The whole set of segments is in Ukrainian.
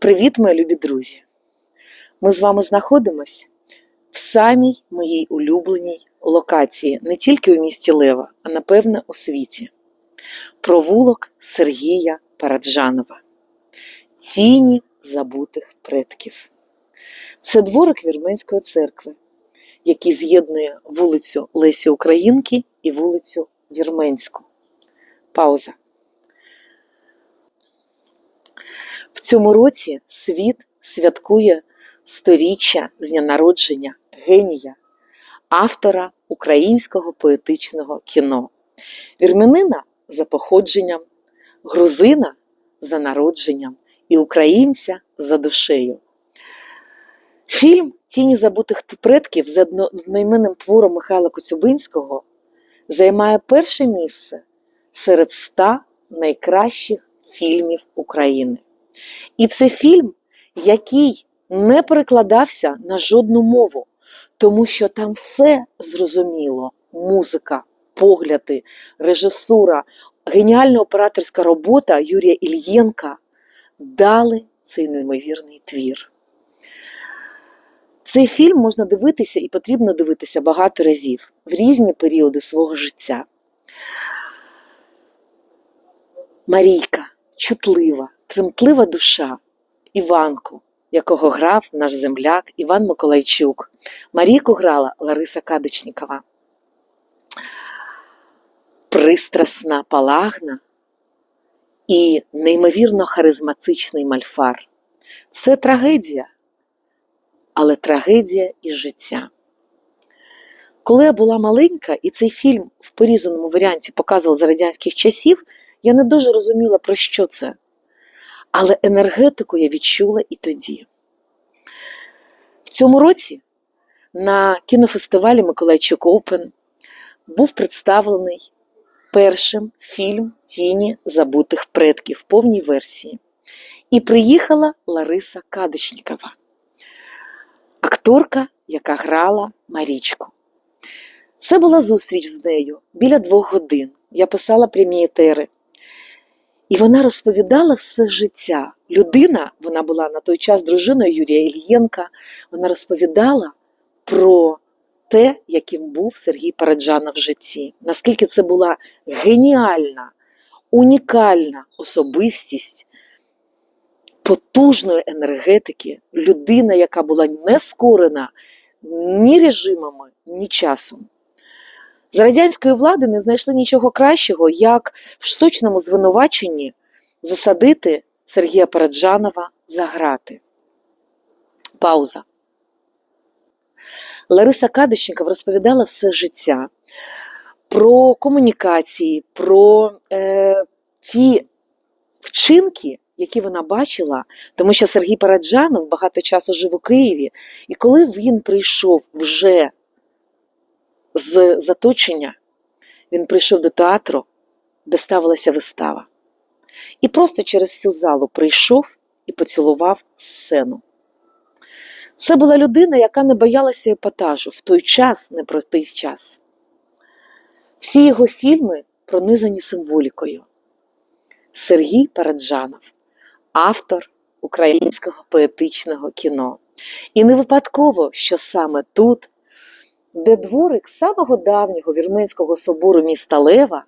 Привіт, мої любі друзі! Ми з вами знаходимось в самій моїй улюбленій локації, не тільки у місті Лева, а напевне у світі. Провулок Сергія Параджанова. Тіні забутих предків. Це дворик Вірменської церкви, який з'єднує вулицю Лесі Українки і вулицю Вірменську. Пауза. В цьому році світ святкує сторіччя з дня народження генія, автора українського поетичного кіно, вірменина за походженням, грузина за народженням і українця за душею. Фільм Тіні забутих предків з одноіменним твором Михайла Коцюбинського займає перше місце серед ста найкращих фільмів України. І це фільм, який не перекладався на жодну мову, тому що там все зрозуміло: музика, погляди, режисура, геніальна операторська робота Юрія Ільєнка дали цей неймовірний твір. Цей фільм можна дивитися і потрібно дивитися багато разів в різні періоди свого життя. Марійка чутлива, тремтлива душа, Іванку, якого грав наш земляк Іван Миколайчук. Марійку грала Лариса Кадичнікова. Пристрасна палагна і неймовірно харизматичний мальфар. Це трагедія, але трагедія і життя. Коли я була маленька, і цей фільм в порізаному варіанті показував за радянських часів, я не дуже розуміла, про що це. Але енергетику я відчула і тоді. В цьому році на кінофестивалі Миколайчук Опен був представлений першим фільм Тіні забутих предків в повній версії. І приїхала Лариса Кадичнікова, акторка, яка грала Марічку. Це була зустріч з нею біля двох годин. Я писала прямі. І вона розповідала все життя. Людина, вона була на той час дружиною Юрія Ільєнка, вона розповідала про те, яким був Сергій Параджанов в житті. Наскільки це була геніальна, унікальна особистість потужної енергетики, людина, яка була не скорена ні режимами, ні часом. З радянської влади не знайшли нічого кращого, як в штучному звинуваченні засадити Сергія Параджанова за грати. Пауза. Лариса Кадищенков розповідала все життя про комунікації, про е, ті вчинки, які вона бачила, тому що Сергій Параджанов багато часу жив у Києві, і коли він прийшов вже з заточення він прийшов до театру, де ставилася вистава. І просто через всю залу прийшов і поцілував сцену. Це була людина, яка не боялася епатажу в той час, непростий час. Всі його фільми пронизані символікою. Сергій Параджанов, автор українського поетичного кіно. І не випадково, що саме тут де дворик самого давнього Вірменського собору міста Лева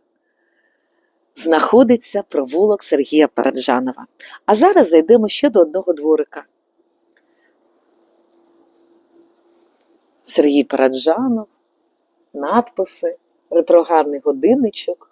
знаходиться провулок Сергія Параджанова. А зараз зайдемо ще до одного дворика. Сергій Параджанов, надписи, ретроградний годинничок.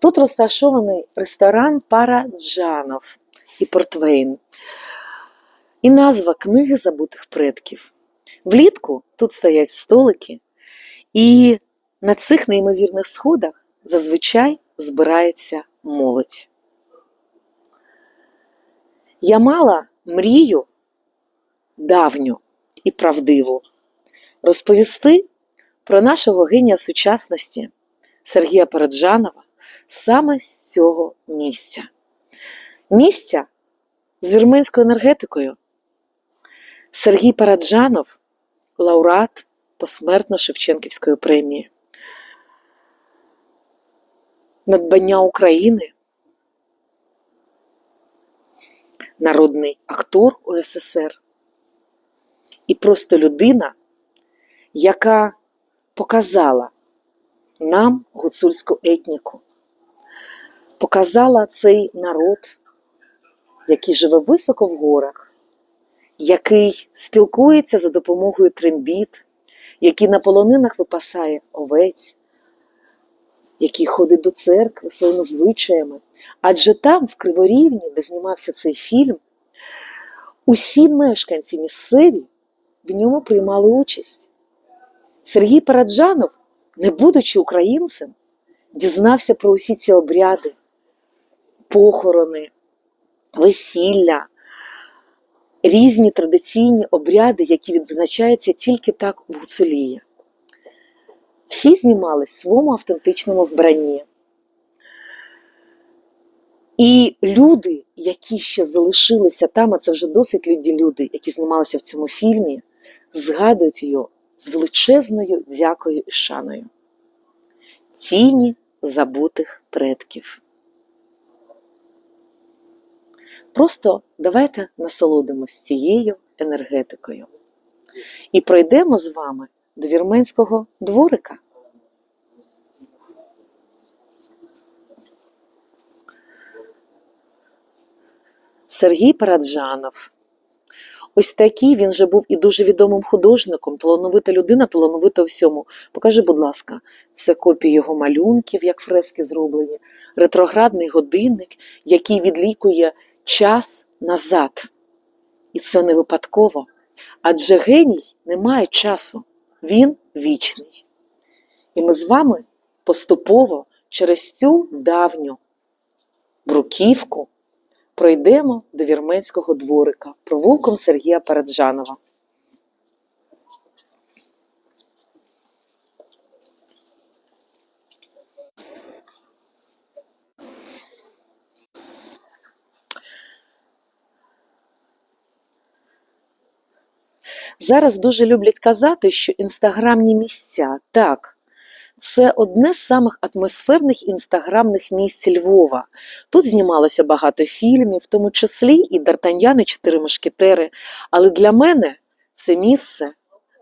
Тут розташований ресторан Параджанов і Портвейн. І назва книги забутих предків. Влітку тут стоять столики, і на цих неймовірних сходах зазвичай збирається молодь. Я мала мрію давню і правдиву розповісти про нашого генія сучасності Сергія Параджанова саме з цього місця. Місця з вірменською енергетикою. Сергій Параджанов, лауреат посмертно Шевченківської премії. Надбання України, народний актор УССР і просто людина, яка показала нам гуцульську етніку, показала цей народ, який живе високо в горах, який спілкується за допомогою трембіт, який на полонинах випасає овець, який ходить до церкви своїми звичаями. Адже там, в Криворівні, де знімався цей фільм, усі мешканці місцеві в ньому приймали участь. Сергій Параджанов, не будучи українцем, дізнався про усі ці обряди, похорони, весілля, різні традиційні обряди, які відзначаються тільки так в Гуцулії. Всі знімались в своєму автентичному вбранні. І люди, які ще залишилися там, а це вже досить люді люди, які знімалися в цьому фільмі, згадують його з величезною дякою і шаною. Тіні забутих предків. Просто давайте насолодимось цією енергетикою і пройдемо з вами до вірменського дворика. Сергій Параджанов. Ось такий він же був і дуже відомим художником, талановита людина, талановита всьому. Покажи, будь ласка, це копії його малюнків, як фрески зроблені, ретроградний годинник, який відлікує час назад. І це не випадково. Адже геній не має часу, він вічний. І ми з вами поступово через цю давню бруківку пройдемо до вірменського дворика провулком Сергія Параджанова. Зараз дуже люблять казати, що інстаграмні місця так. Це одне з самих атмосферних інстаграмних місць Львова. Тут знімалося багато фільмів, в тому числі і Д'Артаньян, і Чотири мушкетери. Але для мене це місце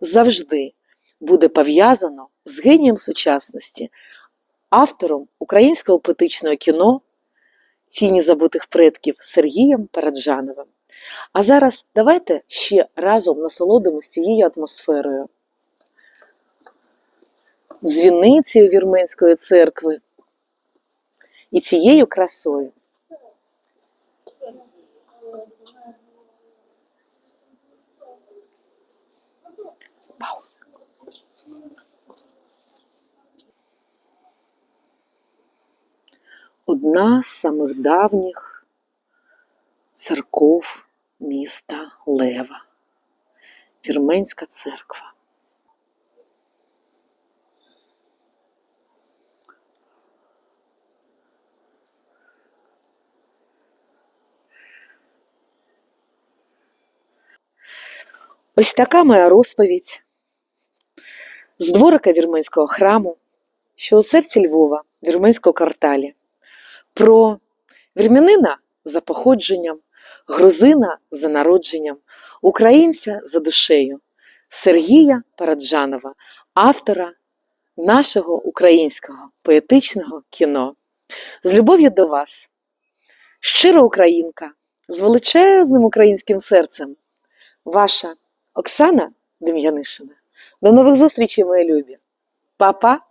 завжди буде пов'язано з генієм сучасності, автором українського поетичного кіно Тіні забутих предків Сергієм Параджановим. А зараз давайте ще разом насолодимося цією атмосферою. Дзвіницею Вірменської церкви і цією красою. Одна з самих давніх церков міста Лева. Вірменська церква. Ось така моя розповідь з дворика вірменського храму, що у серці Львова, вірменського кварталі, про вірмянина за походженням, грузина за народженням, українця за душею, Сергія Параджанова, автора нашого українського поетичного кіно. З любов'ю до вас, щира українка, з величезним українським серцем, ваша Оксана Дем'янишина. До нових зустрічей, мої любі. Па-па!